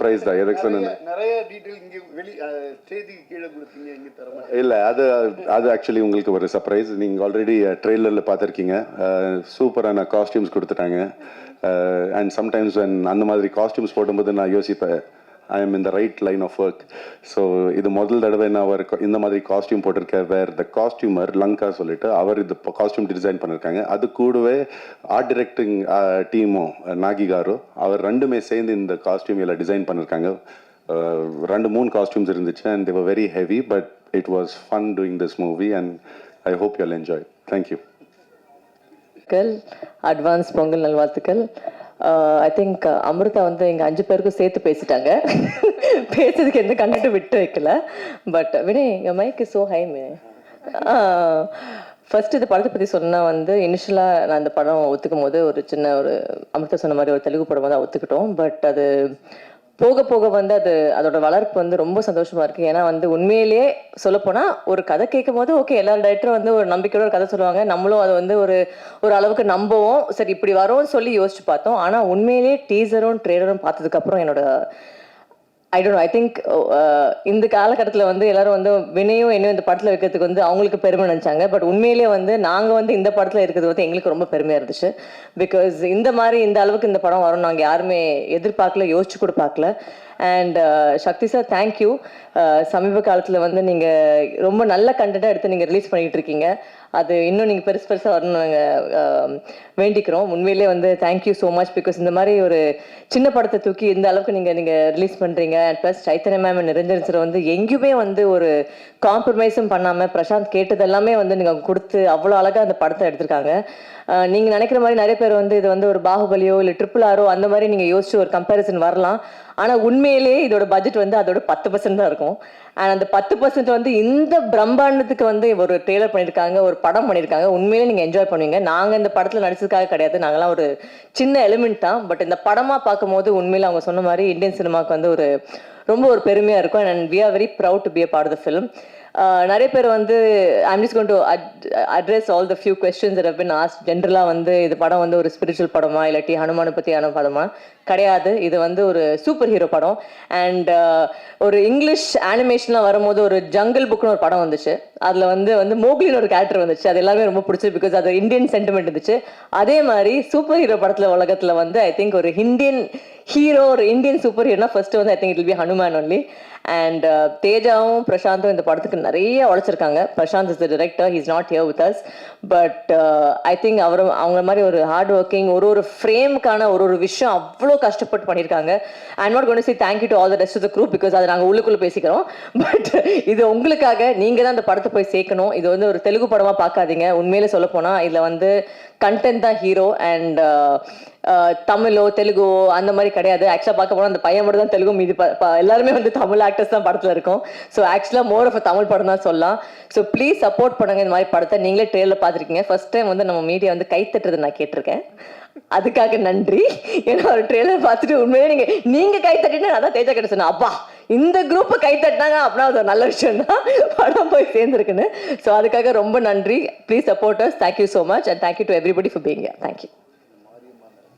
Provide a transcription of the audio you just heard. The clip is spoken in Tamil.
சர்ப்ரைஸ் தான் எதுக்கு சொன்னேன் நிறைய- டீட்டெயில் இங்க வெளி செய்திக்கு கீழே கொடுத்தீங்க இங்க தர மாட்டேன். இல்லை அது அது ஆக்சுவலி உங்களுக்கு ஒரு சர்ப்ரைஸ் நீங்கள் ஆல்ரெடி ட்ரெய்லரில் பார்த்துருக்கீங்க. சூப்பரான காஸ்டியூம்ஸ் கொடுத்துட்டாங்க. அண்ட் சம்டைம்ஸ் அந்த மாதிரி காஸ்டியூம்ஸ் போடும்போது நான் யோசிப்பேன். I am in the right line of work so இது முதல் தடவை நான் அவர் இந்த மாதிரி காஸ்டியூம் போட்டிருக்கேன் வேர் த காஸ்டியூமர் லங்கா சொல்லிட்டு அவர் இது காஸ்டியூம் டிசைன் பண்ணியிருக்காங்க அது கூடவே ஆர்ட் டிரெக்டிங் டீமும் நாகி காரு அவர் ரெண்டுமே சேர்ந்து இந்த காஸ்டியூம் எல்லாம் டிசைன் பண்ணியிருக்காங்க ரெண்டு மூணு காஸ்டியூம்ஸ் இருந்துச்சு and they were very heavy but it was fun doing this movie and I hope you enjoy thank you advance Pongal நல்வாழ்த்துக்கள். Uh, I think uh, Amrita வந்து எங்கள் அஞ்சு பேருக்கும் சேர்த்து பேசிட்டாங்க. பேசுறதுக்கு எந்த கண்டட்டும் விட்டு வைக்கல. பட் வினய் எங்கள் மைக் ஸோ ஹைமே ஃபர்ஸ்ட் இந்த படத்தை பற்றி சொன்னால் வந்து இனிஷியலாக நான் இந்த படம் ஒத்துக்கும் போது ஒரு சின்ன ஒரு அமிர்தா சொன்ன மாதிரி ஒரு தெலுங்கு படம் வந்து ஒத்துக்கிட்டோம். பட் அது போக போக வந்து அது அதோட வளர்ப்பு வந்து ரொம்ப சந்தோஷமா இருக்கு. ஏன்னா வந்து உண்மையிலேயே சொல்லப்போனா ஒரு கதை கேட்கும் போது ஓகே எல்லா டைரக்டரும் வந்து ஒரு நம்பிக்கையோட ஒரு கதை சொல்லுவாங்க. நம்மளும் அதை வந்து ஒரு ஒரு அளவுக்கு நம்புவோம். சரி இப்படி வரும்னு சொல்லி யோசிச்சு பார்த்தோம். ஆனா உண்மையிலேயே டீசரும் ட்ரெய்லரும் பார்த்ததுக்கு அப்புறம் என்னோட ஐ டோன்ட் ஐ திங்க் இந்த காலகட்டத்தில் வந்து எல்லாரும் வந்து வினையும் என்னையும் இந்த படத்தில் வைக்கிறதுக்கு வந்து அவங்களுக்கு பெருமை நினச்சாங்க. பட் உண்மையிலேயே வந்து நாங்கள் வந்து இந்த படத்தில் இருக்கிறது வந்து எங்களுக்கு ரொம்ப பெருமையாக இருந்துச்சு. பிகாஸ் இந்த மாதிரி இந்த அளவுக்கு இந்த படம் வரும் நாங்கள் யாருமே எதிர்பார்க்கல யோசிச்சு கூட பார்க்கல. And uh, Sakthi sir thank you uh, சமீப காலத்தில் வந்து நீங்கள் ரொம்ப நல்ல கண்டென்ட்டாக எடுத்து நீங்கள் ரிலீஸ் பண்ணிகிட்டு இருக்கீங்க. அது இன்னும் நீங்கள் பெருசு பெருசாக வரணும் நாங்கள் um, வேண்டிக்கிறோம். உண்மையிலே வந்து தேங்க்யூ ஸோ மச் பிகாஸ் இந்த மாதிரி ஒரு சின்ன படத்தை தூக்கி இந்த அளவுக்கு நீங்கள் நீங்கள் ரிலீஸ் பண்ணுறீங்க plus Chaitanya ma'am Niranjan sir வந்து எங்கேயுமே வந்து ஒரு காம்ப்ரமைஸும் பண்ணாமல் பிரசாந்த் கேட்டது எல்லாமே வந்து நீங்கள் கொடுத்து அவ்வளோ அழகாக அந்த படத்தை எடுத்திருக்காங்க. நீங்கள் நீங்க நினைக்கிற மாதிரி நிறைய பேர் வந்து இது வந்து ஒரு பாகுபலியோ இல்லை ட்ரிபிள் ஆரோ அந்த மாதிரி நீங்க யோசிச்சு ஒரு கம்பேரிசன் வரலாம். ஆனா உண்மையிலேயே இதோட பட்ஜெட் வந்து அதோட பத்து பர்சன்ட் தான் இருக்கும். அண்ட் அந்த பத்து பர்சன்ட் வந்து இந்த பிரம்மாண்டத்துக்கு வந்து ஒரு ட்ரெய்லர் பண்ணியிருக்காங்க ஒரு படம் பண்ணியிருக்காங்க. உண்மையிலே நீங்க என்ஜாய் பண்ணுவீங்க. நாங்க இந்த படத்துல நடிச்சதுக்காக கிடையாது. நாங்களாம் ஒரு சின்ன எலிமெண்ட் தான். பட் இந்த படமா பார்க்கும்போது உண்மையில அவங்க சொன்ன மாதிரி இந்தியன் சினிமாவுக்கு வந்து ஒரு ரொம்ப ஒரு பெருமையா இருக்கும். And we are very proud to be a part of the film நிறைய பேர் வந்து I'm just gonna to address all the few questions that have ஜென்ரலாக வந்து இது படம் வந்து ஒரு ஸ்பிரிச்சுவல் படமா இல்லாட்டி ஹனுமானை பற்றியான படமா? கிடையாது. இது வந்து ஒரு சூப்பர் ஹீரோ படம் அண்ட் ஒரு இங்கிலீஷ் அனிமேஷன்லாம் வரும்போது ஒரு ஜங்கிள் புக்னு ஒரு படம் வந்துச்சு. அதில் வந்து வந்து மோக்லின்னு ஒரு கேரக்டர் வந்துச்சு. அது எல்லாமே ரொம்ப பிடிச்சது பிகாஸ் அது இந்தியன் சென்டிமெண்ட் இருந்துச்சு அதே மாதிரி சூப்பர் ஹீரோ படத்தில் உலகத்தில் வந்து ஐ திங்க் ஒரு இந்தியன் ஹீரோ ஒரு இந்தியன் சூப்பர் ஹீரோனா ஃபர்ஸ்ட் வந்து I think it be Hanuman only and தேஜாவும் பிரசாந்தும் இந்த படத்துக்கு நிறைய உழைச்சிருக்காங்க. Prashanth is the director he's not here with us but I think அவர் அவங்க மாதிரி ஒரு ஹார்ட் ஒர்க்கிங் ஒரு ஒரு ஃப்ரேமுக்கான ஒரு ஒரு விஷயம் அவ்வளோ கஷ்டப்பட்டு பண்ணியிருக்காங்க. And not gonna see thank you to all the rest of the group because அதை நாங்கள் உள்ளுக்குள்ளே பேசிக்கிறோம். பட் இது உங்களுக்காக நீங்கள் தான் அந்த படத்தை போய் சேர்க்கணும். இது வந்து ஒரு தெலுங்கு படமாக பார்க்காதீங்க. உண்மையிலே சொல்ல போனால் இதில் வந்து கண்டென்ட் தான் ஹீரோ அண்ட் தமிழோ தெலுங்கோ அந்த மாதிரி கிடையாது. ஆக்சுவலாக பார்க்க போனால் அந்த பையன் மட்டும் தான் தெலுங்கு மீதி ப- எல்லாருமே வந்து தமிழ் ஆக்டர்ஸ் தான் படத்தில் இருக்கும். ஸோ ஆக்சுவலாக மோர் ஆஃப் தமிழ் படம் தான் சொல்லலாம். ஸோ ப்ளீஸ் சப்போர்ட் பண்ணுங்க இந்த மாதிரி படத்தை. நீங்களே ட்ரெயிலில் பார்த்துருக்கீங்க. ஃபர்ஸ்ட் டைம் வந்து நம்ம மீடியா வந்து கை தட்டுறது நான் கேட்டிருக்கேன். அதுக்காக நன்றி. ஏன்னா ஒரு ட்ரெயிலர் பார்த்துட்டு உண்மையே நீங்க நீங்க கை தட்டினா அதான் தேஜா கிட்ட சொன்னேன் அப்பா இந்த குரூப் கை தட்டினாங்க. அப்படின்னா அது ஒரு நல்ல விஷயம் தான். படம் போய் சேர்ந்துருக்குன்னு. ஸோ அதுக்காக ரொம்ப நன்றி. Please supporters thank you so much and thank you to everybody for being thank you